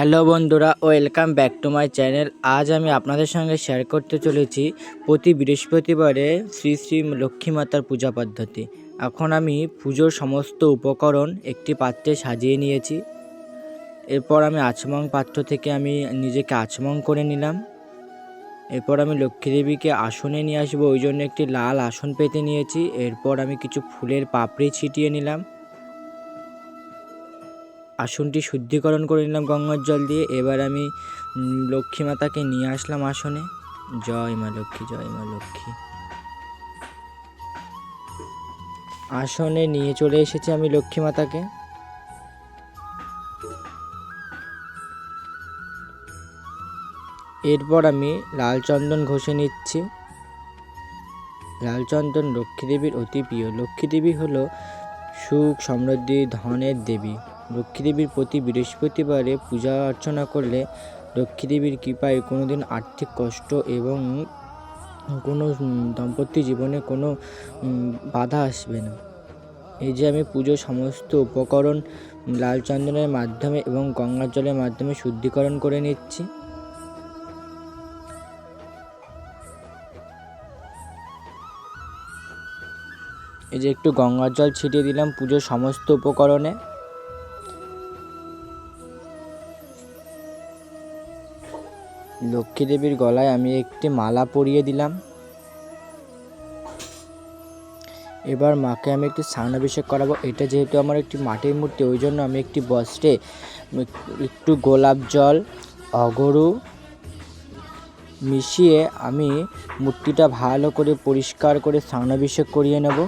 Hello বন্ধুরা, welcome back to my channel. আজ আমি আপনাদের সঙ্গে শেয়ার করতে চলেছি প্রতি বৃহস্পতিবারে শ্রী শ্রী লক্ষ্মী মাতার পূজা পদ্ধতি। এখন আমি পুজোর সমস্ত উপকরণ একটি পাত্রে সাজিয়ে নিয়েছি। এরপর আমি আচমং পাত্র থেকে আমি নিজেকে আচমং করে নিলাম। এরপর আমি লক্ষ্মী দেবীকে আসনে নিয়ে আসব, ওই জন্য একটি লাল আসন পেতে নিয়েছি। এরপর আমি কিছু ফুলের পাপড়ি ছিটিয়ে নিলাম। আসনটি শুদ্ধিকরণ করে নিলাম গঙ্গার জল দিয়ে। এবার আমি লক্ষ্মী মাতাকে নিয়ে আসলাম আসনে। জয় মা লক্ষ্মী, জয় মা লক্ষ্মী। আসনে নিয়ে চলে এসেছি আমি লক্ষ্মী মাতাকে। এরপর আমি লাল চন্দন ঘষে নিচ্ছি। লাল চন্দন লক্ষ্মী দেবীর অতি প্রিয়। লক্ষ্মী দেবী হলো সুখ, সমৃদ্ধি, ধনের দেবী। লক্ষ্মী দেবীর প্রতি বৃহস্পতিবারে পূজা অর্চনা করলে লক্ষ্মী দেবীর কৃপায় কোনোদিন আর্থিক কষ্ট এবং কোনো দম্পতি জীবনে কোনো বাধা আসবে না। এই যে আমি পুজোর সমস্ত উপকরণ লাল চন্দনের মাধ্যমে এবং গঙ্গার জলের মাধ্যমে শুদ্ধিকরণ করে নিচ্ছি। এই যে একটু গঙ্গার জল ছিটিয়ে দিলাম পুজোর সমস্ত উপকরণে। লক্ষ্মী দেবীর গলায় আমি একটি মালা পরিয়ে দিলাম। এবার মাকে আমি একটি স্নানাভিষেক করাবো। এটা যেহেতু আমার একটি মাটির মূর্তি, ওই জন্য আমি একটি বস্ত্রে, একটু গোলাপ জল, অগরু মিশিয়ে আমি মূর্তিটা ভালো করে পরিষ্কার করে স্নানাভিষেক করিয়ে নেব।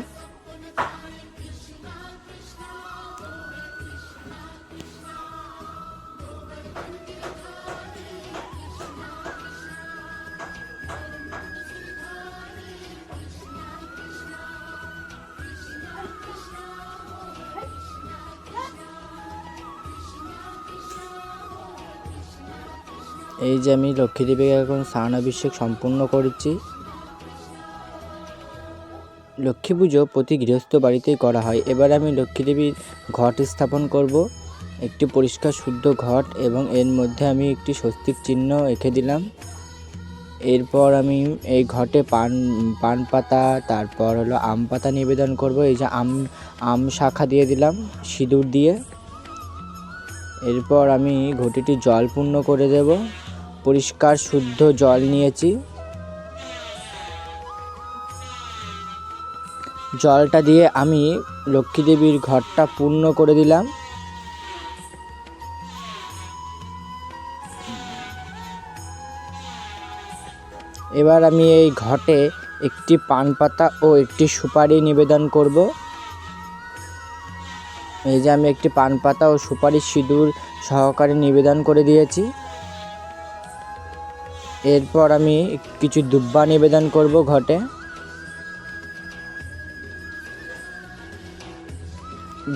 এই যে আমি লক্ষ্মী দেবীকে এখন স্নানাভিষেক সম্পূর্ণ করেছি। লক্ষ্মী পুজো প্রতি গৃহস্থ বাড়িতেই করা হয়। এবার আমি লক্ষ্মী দেবীর ঘট স্থাপন করব। একটি পরিষ্কার শুদ্ধ ঘট এবং এর মধ্যে আমি একটি স্বস্তিক চিহ্ন এঁকে দিলাম। এরপর আমি এই ঘটে পান পান পাতা, তারপর হলো আম পাতা নিবেদন করব। এই যে আম আম শাখা দিয়ে দিলাম সিঁদুর দিয়ে। এরপর আমি ঘটিটি জল পূর্ণ করে দেব। পরিষ্কার, শুদ্ধ জল নিয়েছি। জলটা দিয়ে আমি লক্ষ্মী দেবীর ঘরটা পূর্ণ করে দিলাম। এবার আমি এই ঘটে একটি পান পাতা ও একটি সুপারি নিবেদন করব। এই যে আমি একটি পান পাতা ও সুপারি সিঁদুর সহকারে নিবেদন করে দিয়েছি। এরপর আমি কিছু দুব্বা নিবেদন করব ঘটে।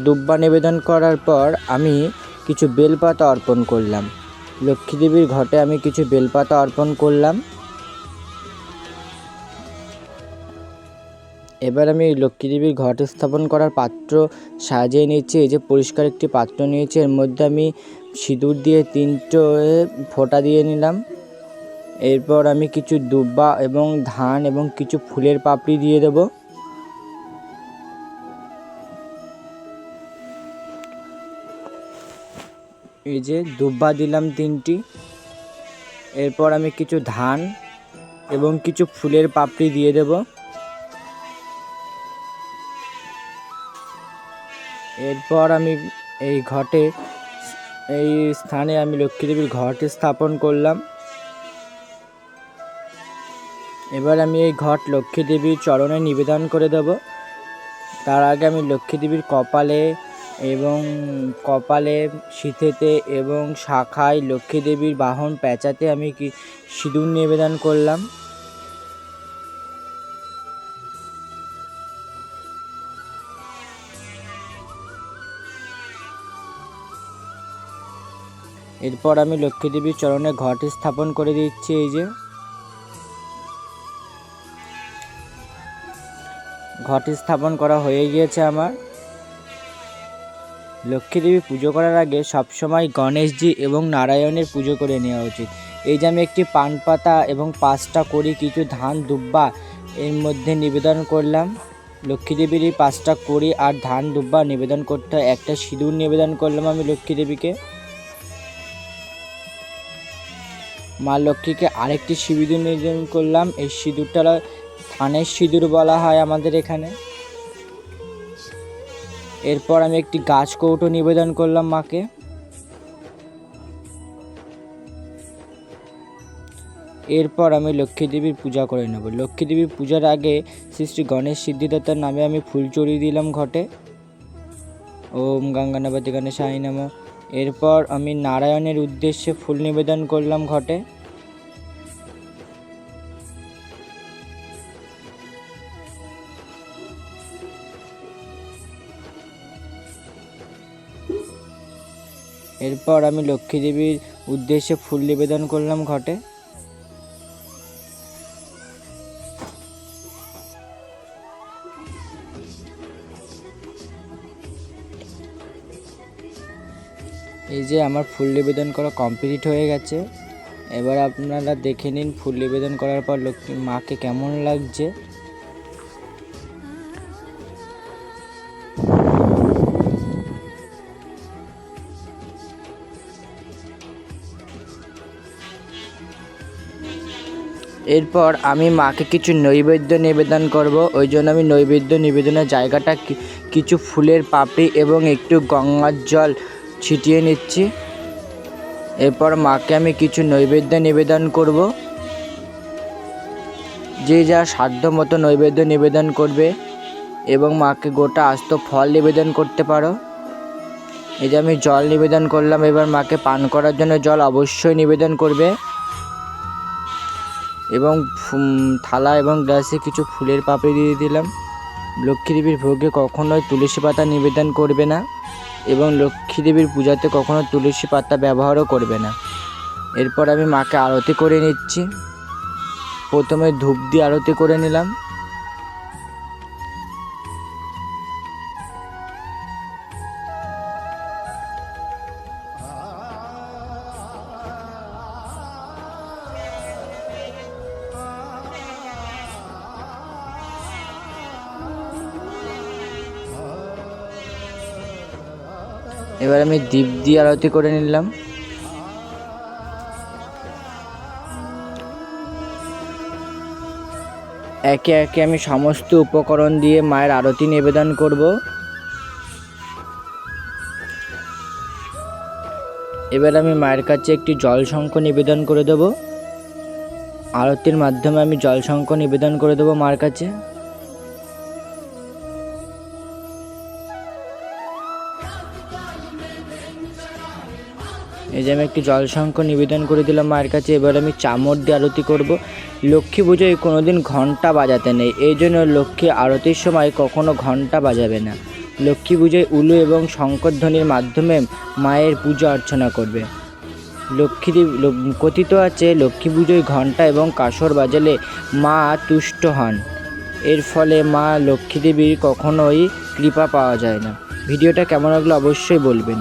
দুব্বা নিবেদন করার পর আমি কিছু বেলপাতা অর্পণ করলাম। লক্ষ্মী দেবীর ঘটে আমি কিছু বেলপাতা অর্পণ করলাম। এবার আমি লক্ষ্মী দেবীর ঘট স্থাপন করার পাত্র সাজিয়ে নিয়েছি। এই যে পরিষ্কার একটি পাত্র নিয়েছি। এর মধ্যে আমি সিঁদুর দিয়ে তিনটে ফোঁটা দিয়ে নিলাম। এরপর আমি কিছু দুব্বা এবং ধান এবং কিছু ফুলের পাপড়ি দিয়ে দেব। এই যে দুব্বা দিলাম তিনটি। এরপর আমি কিছু ধান এবং কিছু ফুলের পাপড়ি দিয়ে দেবো। এরপর আমি এই ঘটে, এই স্থানে আমি লক্ষ্মী দেবীর ঘট স্থাপন করলাম। এবার আমি এই ঘট লক্ষ্মী দেবীর চরণে নিবেদন করে দেব। তার আগে আমি লক্ষ্মী দেবীর কপালে এবং কপালে শীতেতে এবং শাখায় লক্ষ্মী দেবীর বাহন প্যাঁচাতে আমি কি সিঁদুর নিবেদন করলাম। এরপর আমি লক্ষ্মী দেবীর চরণে ঘট স্থাপন করে দিচ্ছি এই যে। ঘট স্থাপন করা হয়ে গিয়েছে আমার। লক্ষ্মী দেবী পুজো করার আগে সবসময় গণেশজি এবং নারায়ণের পুজো করে নেওয়া উচিত। এই যে আমি একটি পান পাতা এবং পাঁচটা করি কিছু ধান, দুব্বা এর মধ্যে নিবেদন করলাম। লক্ষ্মী দেবীর এই পাঁচটা করি আর ধান, দুব্বা নিবেদন করতে। একটা সিঁদুর নিবেদন করলাম আমি লক্ষ্মী দেবীকে। মা লক্ষ্মীকে আরেকটি সিঁদুর নিবেদন করলাম। এই সিঁদুরটা থানের সিঁদুর বলা হয় আমাদের এখানে। এরপর আমি একটি গাছ কৌটো নিবেদন করলাম মাকে। এরপর আমি লক্ষ্মী দেবীর পূজা করে নেব। লক্ষ্মী দেবীর পূজার আগে শ্রী শ্রী গণেশ সিদ্ধিদাতার নামে আমি ফুল চড়িয়ে দিলাম ঘটে। ওম গঙ্গানাপতি গণেশ আই নম। এরপর আমি নারায়ণের উদ্দেশ্যে ফুল নিবেদন করলাম ঘটে। এরপর আমি লক্ষ্মী দেবীর উদ্দেশ্যে ফুল নিবেদন করলাম ঘটে। এই যে আমার ফুল নিবেদন করা কমপ্লিট হয়ে গেছে। এবার আপনারা দেখে নিন ফুল নিবেদন করার পর লক্ষ্মী মাকে কেমন লাগছে। এরপর আমি মাকে কিছু নৈবেদ্য নিবেদন করব। ওই জন্য আমি নৈবেদ্য নিবেদনের জায়গাটা কিছু ফুলের পাপড়ি এবং একটু গঙ্গার জল ছিটিয়ে নিচ্ছি। এরপর মাকে আমি কিছু নৈবেদ্য নিবেদন করব। যে যা সাধ্য মতো নৈবেদ্য নিবেদন করবে এবং মাকে গোটা আস্ত ফল নিবেদন করতে পারো। এই যে আমি জল নিবেদন করলাম, এবার মাকে পান করার জন্য জল অবশ্যই নিবেদন করবে। এবং থালা এবং গ্লাসে কিছু ফুলের পাপড়ি দিয়ে দিলাম। লক্ষ্মী দেবীর ভোগে কখনোই তুলসী পাতা নিবেদন করবে না এবং লক্ষ্মী দেবীর পূজাতে কখনো তুলসী পাতা ব্যবহারও করবে না। এরপর আমি মাকে আরতি করে নিচ্ছি। প্রথমে ধূপ দিয়ে আরতি করে নিলাম। এবার আমি দীপ দিয়ে আরতি করে নিলাম। একে একে আমি সমস্ত উপকরণ দিয়ে মায়ের আরতি নিবেদন করব। এবার আমি মায়ের কাছে একটি জল শঙ্খ নিবেদন করে দেব। আরতির মাধ্যমে আমি জল শঙ্খ নিবেদন করে দেবো মার কাছে। এই যে আমি একটি জল শঙ্খ নিবেদন করে দিলাম মায়ের কাছে, এবার আমি চামর দিয়ে আরতি করব। লক্ষ্মী পুজোয় কোনোদিন ঘণ্টা বাজাতে নেই, এই জন্য লক্ষ্মী আরতির সময় কখনো ঘণ্টা বাজাবে না। লক্ষ্মী পুজোয় উলু এবং শঙ্করধ্বনির মাধ্যমে মায়ের পূজা অর্চনা করবে। লক্ষ্মী দেব কথিত আছে, লক্ষ্মী পুজোয় ঘণ্টা এবং কাসর বাজালে মা তুষ্ট হন। এর ফলে মা লক্ষ্মী দেবীর কখনোই কৃপা পাওয়া যায় না। ভিডিওটা কেমন লাগল অবশ্যই বলবেন।